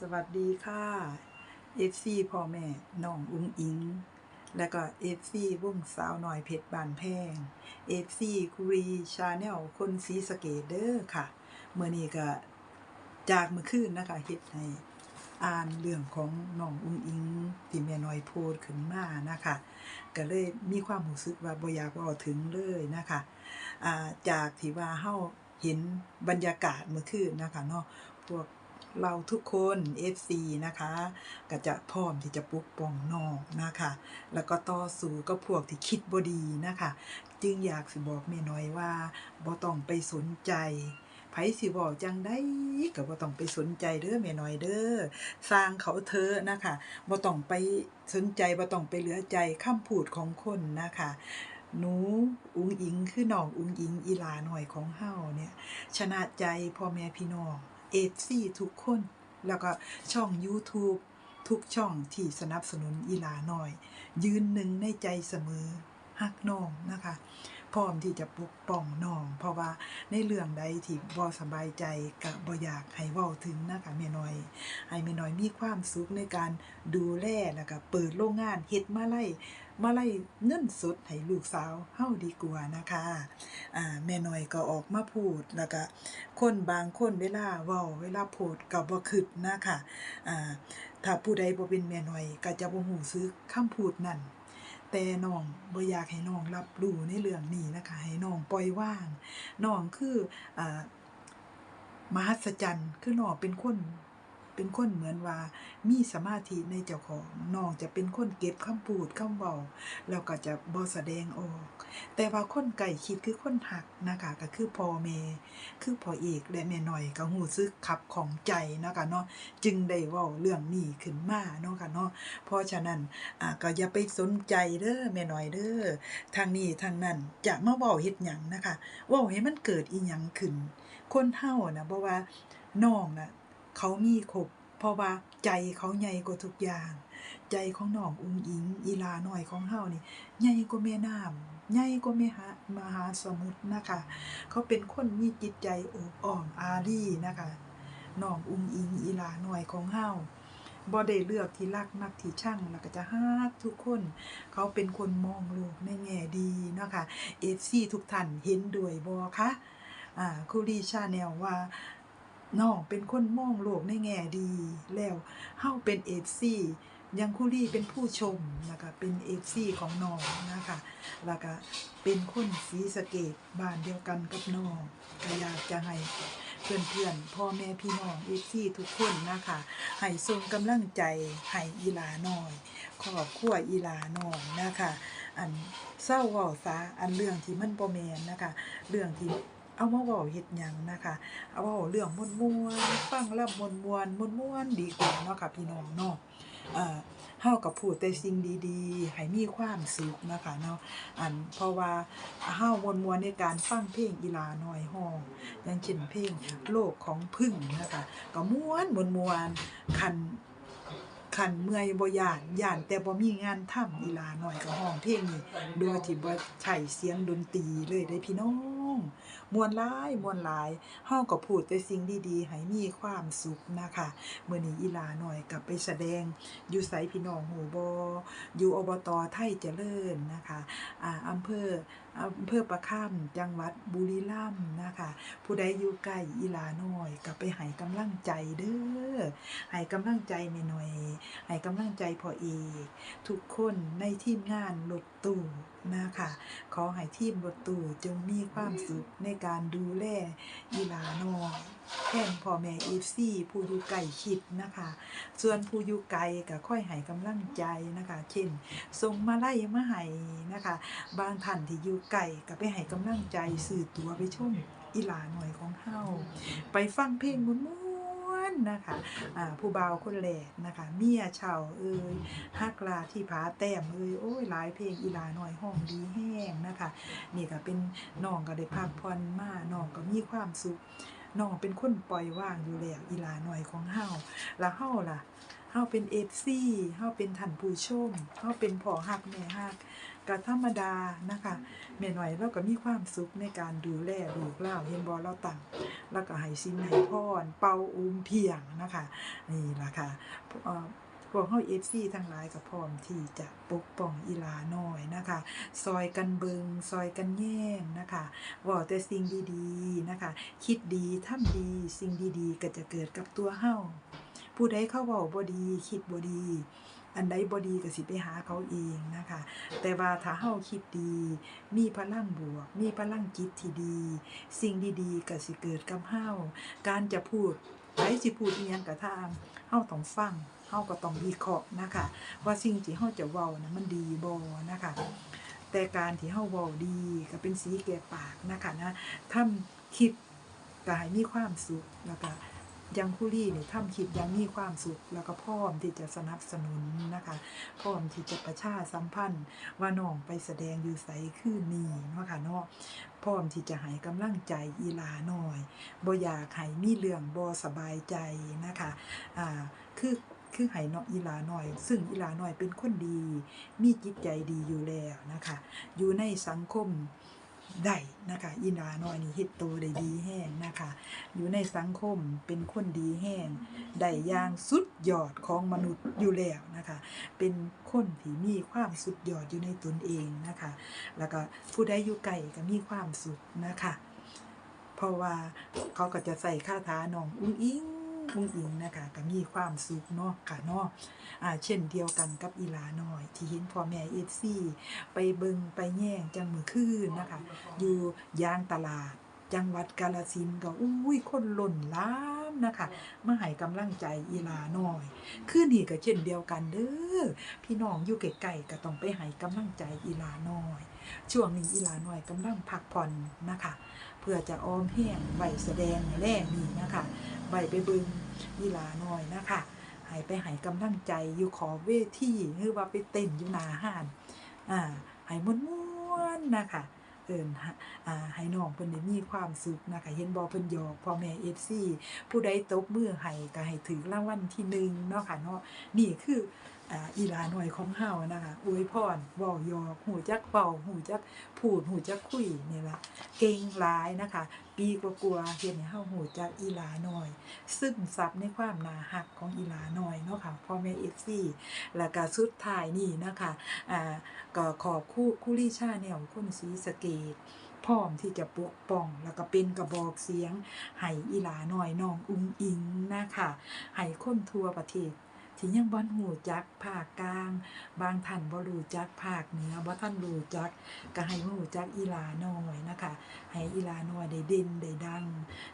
สวัสดีค่ะ FC พ่อแม่น้องอุ้งอิง และก็ FC วงสาวหน่อยเพชรบานแพง FC คุรีชาแนลคนสีสเกตเด้อค่ะเมื่อนี้ก็จากเมื่อคืนนะคะเฮ็ดให้อ่านเรื่องของน้องอุ้งอิงที่แม่น้อยโพสต์ขึ้นมานะคะ ก็เลยมีความรู้สึกว่าบ่อยากว้าถึงเลยนะคะาจากที่ว่าเฮาเห็นบรรยากาศเมื่อคืนนะคะเนาะพวก เราทุกคน FC นะคะ ก็จะพร้อมที่จะปกป้องน้องนะคะ แล้วก็ต่อสู้กับพวกที่คิดบ่ดีนะคะ จึงอยากสิบอกแม่น้อยว่าบ่ต้องไปสนใจไผสิเว้าจังได๋ก็บ่ต้องไปสนใจเด้อแม่น้อยเด้อสร้างเขาเถอนะคะบ่ต้องไปสนใจบ่ต้องไปเหลือใจคำพูดของคนนะคะหนูอุงอิงคือน้องอุงอิงอีหลาหน่อยของเฮาเนี่ย ชนะใจพ่อแม่พี่น้อง เอซี่ทุกคน แล้วก็ช่อง YouTube ทุกช่องที่สนับสนุนอีลาน้อย ยืนหนึ่งในใจเสมอฮักน้องนะคะ พร้อมที่จะปกป้องน้อง เพราะว่าในเรื่องใดที่บ่สบายใจก็บ่อยากให้เว้าถึงนะคะแม่น้อย ให้แม่น้อยมีความสุขในการดูแลแล้วก็เปิดโรงงานเฮ็ดมาไล่มาไล่เงินสดให้ลูกสาวเฮาดีกว่านะคะอ่าแม่น้อยก็ออกมาพูดแล้วก็คนบางคนเวลาเว้าเวลาโพดก็บ่คิดนะคะอ่าถ้าผู้ใดบ่เป็นแม่น้อยก็จะบ่ฮู้สึกคำพูดนั้น แต่น้องบ่อยากให้น้องรับรู้ในเรื่องนี้นะคะให้น้องปล่อยว่างน้องคืออ่ามหัศจรรย์คือน้องเป็นคน เป็นคนเหมือนว่ามีสมาธิในเจ้าของน้องจะเป็นคนเก็บคำพูดคำเว้าแล้วก็จะบ่แสดงออก แต่ว่าคนใกล้ชิดคือคนหักนะคะก็คือพ่อแม่คือพ่อเอกและแม่น้อยก็ฮู้สึกขับของใจนะคะเนาะจึงได้เว้าเรื่องนี้ขึ้นมาเนาะค่ะเนาะเพราะฉะนั้นอ่าก็อย่าไปสนใจเด้อแม่น้อยเด้อทางนี้ทางนั้นจะมาเว้าเฮ็ดหยังนะคะเว้าให้มันเกิดอีหยังขึ้น คนเฮานะบ่ว่าน้องน่ะ เขามีครบเพราะว่าใจเขาใหญ่กว่าทุกอย่าง ใจของน้องอุ้งอิง อีลาน้อยของเฮานี่ใหญ่กว่าแม่น้ำใหญ่กว่าแม่หามหาสมุทรนะคะ เขาเป็นคนมีจิตใจอบอ้อมอารีนะคะน้องอุ้งอิงอีลาน้อยของเฮาบ่ได้เลือกที่รักมักที่ชังแล้วก็จะฮักทุกคน เขาเป็นคนมองโลกในแง่ดีเนาะค่ะ FC ทุกท่านเห็นด้วยบ่คะอ่าคุรีชาแนลว่า น้องเป็นคนมองโลกในแง่ดี แล้วเฮาเป็น FC ยังคุรี่เป็นผู้ชมนะคะเป็น FC ของน้องนะคะแล้วก็เป็นคนศรีสเกษบ้านเดียวกันกับน้องก็อยากจะให้เพื่อนๆพ่อแม่พี่น้อง FC ทุกคนนะคะให้ส่งกำลังใจให้อีหลาน้อยครอบครัวอีหลาน้องนะคะ อันเศร้าว้าซะอันเรื่องที่มันบ่แมนนะคะ เรื่องที่ เอามาเว้าเฮ็ดหยังนะคะ เอาเว้าเรื่องม่วนฟังแล้วม่วนๆม่วนดีกว่าเนาะค่ะพี่น้องเนาะเอ่อเฮาก็พูดแต่สิ่งดีๆ ให้มีความสุขนะคะเนาะ อันเพราะว่าเฮาม่วนในการฟังเพลงอีลาน้อยฮ้องอย่างเช่นเพลงโลกของพึ่งนะคะ ก็ม่วนม่วนคันคันเมื่อยบ่ย่านย่านแต่บ่มีงานทำอีลาน้อยก็ร้องเพลงนี้โดยที่บ่ใช้เสียงดนตรีเลยเด้พี่น้อง มวนหลายมวนหลายเฮาก็พูดแต่สิ่งดีๆให้มีความสุขนะคะมื้อนี้อีหลาน้อยกลับไปแสดงอยู่ไสพี่น้องหูบ่อยู่อบตไทยเจริญนะคะอ่าอำเภอ อำเภอประค่ำจังหวัดบุรีรัมย์นะคะ ผู้ใดอยู่ใกล้อีลาน้อยก็ไปให้กำลังใจเด้อให้กำลังใจแม่น้อยให้กำลังใจพ่อเอกทุกคนในทีมงานรถตู้นะคะขอให้ทีมรถตู้จงมีความสุขในการดูแลอีลาน้อยแทนพ่อแม่เอฟซีผู้อยู่ไกลชิดนะคะ ส่วนผู้อยู่ไกลก็ค่อยให้กำลังใจนะคะ เช่นส่งมาไล่มาให้นะคะ บางท่านที่อยู่ไกลก็ไปให้กำลังใจสื่อตัวไปชมอีหลาหน่อยของเฮาไปฟังเพลงม้วนๆนะคะอ่าผู้บ่าวคนแรกนะคะ เมียเช่าเอ้ยฮักลาที่ผาแต้มเอ้ยโอ้ยหลายเพลงอีหลาหน่อยห้องดีแห้งนะคะ นี่ก็เป็นน้องก็ได้พักผ่อนมาน้องก็มีความสุขน้องเป็นคนปล่อยว่างอยู่แล้วอีหลาหน่อยของเฮาแล้วเฮาล่ะเฮาเป็น FC เฮาเป็นท่านผู้ชมเฮาเป็นพ่อฮักแม่ฮัก ก็ธรรมดานะคะแม่น้อยเราก็มีความสุขในการดูแลลูกเราเห็นบ่เราตั้งแล้วก็ให้สินให้พรเป่าอุ้มเพียงนะคะนี่ละค่ะเอ่อพวกเฮา FC ทั้งหลายก็พร้อมที่จะปกป้องอีลาน้อยนะคะ ซอยกันเบิงซอยกันแย่งนะคะว่าแต่สิ่งดีๆนะคะ คิดดีทำดีสิ่งดีๆ ก็จะเกิดกับตัวเฮาผู้ใดเข้าเว้าบ่ดี คิดบ่ดี อันใดบ่ดีก็สิไปหาเขาเองนะคะ แต่ว่าถ้าเฮาคิดดี มีพลังบวก มีพลังจิตที่ดี สิ่งดีๆก็สิเกิดกับเฮาการจะพูดไผสิพูดอีหยังก็ตามเฮาต้องฟังเฮาก็ต้องวิเคราะห์นะคะ ว่าสิ่งที่เฮาจะเว้านะมันดีบ่นะคะ แต่การที่เฮาเว้าดีก็เป็นสีแก่ปากนะคะนะทำคลิปก็ให้มีความสุขแล้วก็ ยังคุรี่นี่ทำคลิปยังมีความสุข แล้วก็พร้อมที่จะสนับสนุนนะคะ พร้อมที่จะประชาสัมพันธ์ ว่าน้องไปแสดงอยู่ไสคืนนี้เนาะค่ะเนาะพร้อมที่จะให้กำลังใจอีลาน้อยบ่อยากให้มีเรื่องบ่สบายใจนะคะอ่าคือคือให้เนาะอีลาน้อย ซึ่งอีลาน้อยเป็นคนดี มีจิตใจดีอยู่แล้วนะคะ อยู่ในสังคมได้นะคะอีลาน้อยนี่เฮ็ดโตวได้ดีแห้ นะคะ อยู่ในสังคมเป็นคนดีแห้งได้อย่างสุดยอดของมนุษย์อยู่แล้วนะคะ เป็นคนที่มีความสุดยอดอยู่ในตนเองนะคะ แล้วก็ผู้ใดอยู่ไกลก็มีความสุขนะคะ เพราะว่าเขาก็จะใส่คาถาน้องอุ้งอิงอุ้งอิงนะคะก็มีความสุขเนาะค่ะเนาะอ่าเช่นเดียวกันกับอีหลาน้อย ที่เห็นพ่อแม่เอฟซีไปเบิงไปแย่งจังมือคืนนะคะ อยู่ยางตลาด จังหวัดกาฬสินธุ์ก็อุ้ยคนหล่นล้ามนะคะมาให้กำลังใจอีหลาน้อยคืนนี้ก็เช่นเดียวกันเด้อพี่น้องอยู่ไกลๆก็ต้องไปให้กำลังใจอีหลาน้อย ช่วงนี้อีหลาน้อยกำลังพักผ่อนนะคะ เพื่อจะออมแห้งไว้แสดงในแรกนี้นะคะไว้ไปเบึงอีหลาน้อยนะคะให้ไปให้กำลังใจอยู่ขอบเวทีหรือว่าไปเต้นอยู่หน้าห้านอ่าให้ม่วนๆนะคะ เอินฮะอ่าให้น้องเพิ่นได้มีความสุขนะคะเห็นบ่เพิ่นหยอกพ่อแม่เอฟซีผู้ใดตบมือให้ก็ให้ถือรางวัลที่หนึ่งเนาะค่ะเนาะนี่คืออีหลาหน่อยของเฮานะคะอวยพรเว้าหยอกหูจักเป่าหูจักพูดหูจักคุยนี่ล่ะเก่งหลายนะคะ ปีกว่าๆเฮ็ดให้เฮาหูจักอีหลาน้อย ซึ่งซับในความนาฮักของอีหลาน้อยเนาะค่ะพ่อแม่ FC แล้วก็สุดท้ายนี่นะคะอ่าก็ขอบคู่คู่ลี่ชาแนวคนสีสเกตพร้อมที่จะปกป้องแล้วก็เป็นกระบอกเสียงให้อีหลาหน้อยน้องอุ้งอิงนะคะให้คนทั่วประเทศ ที่ยังบ่ฮู้จักภาคกลาง บางท่านบ่รู้จักภาคเหนือบ่ท่านรู้จักก็ให้รู้จักอีลาน้อยนะคะ ให้อีลาน้อยได้เด่นได้ดัง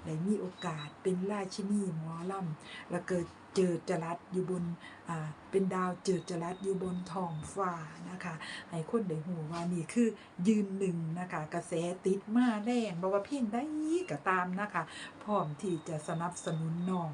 ได้มีโอกาสเป็นราชินีหมอลำแล้วเกิดเจิดจรัสอยู่บนอ่าเป็นดาวเจิดจรัสอยู่บนท้องฟ้านะคะ ให้คนได้หูว่านี่คือยืนหนึ่งนะคะ กระแสติดมาแรงบอกว่าเพียงได้ก็ตามนะคะ พร้อมที่จะสนับสนุนน้อง